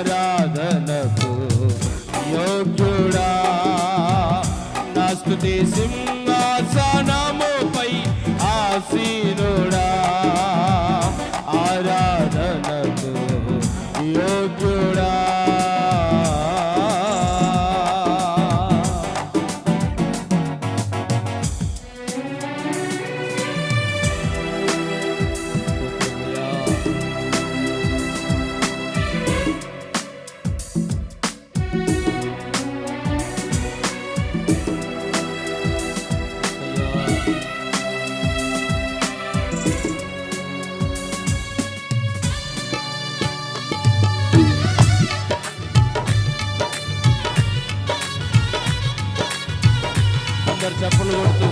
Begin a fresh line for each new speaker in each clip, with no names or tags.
ఆరాధనకు యోగ్యుడా. నా స్థుతి సింహ అందరు చప్పలు కొడుతూ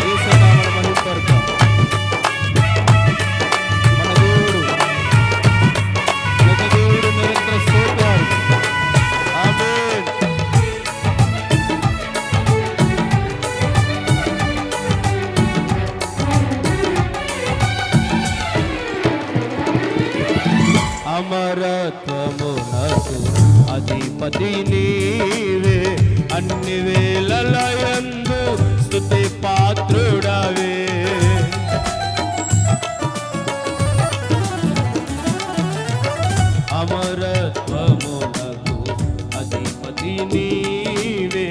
యేసునామమున మహిమపరుద్దాం. మన దేవుడు దేవుడు నిరంతర స్తోత్రాలు అమరత్వమునకు అధిపతి నీవే అన్ని వేళలయందు పాత్రుడవే అమరత్వమునకు అధిపతి నీవే.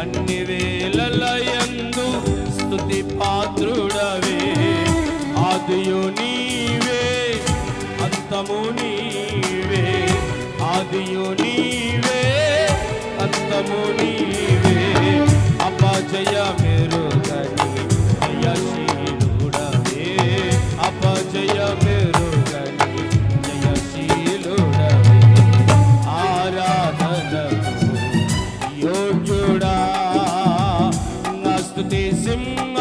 అన్ని వేళలయందు స్తుతి పాత్రుడవే. ఆదియు నీవే అంతము నీవే. ఆదియు నీవే అంతము నీవే స్తుతి సింహ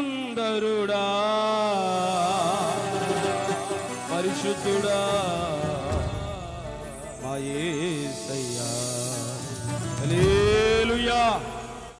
సుందరుడా. పరిశుద్ధుడా. మా ఏసయ్యా.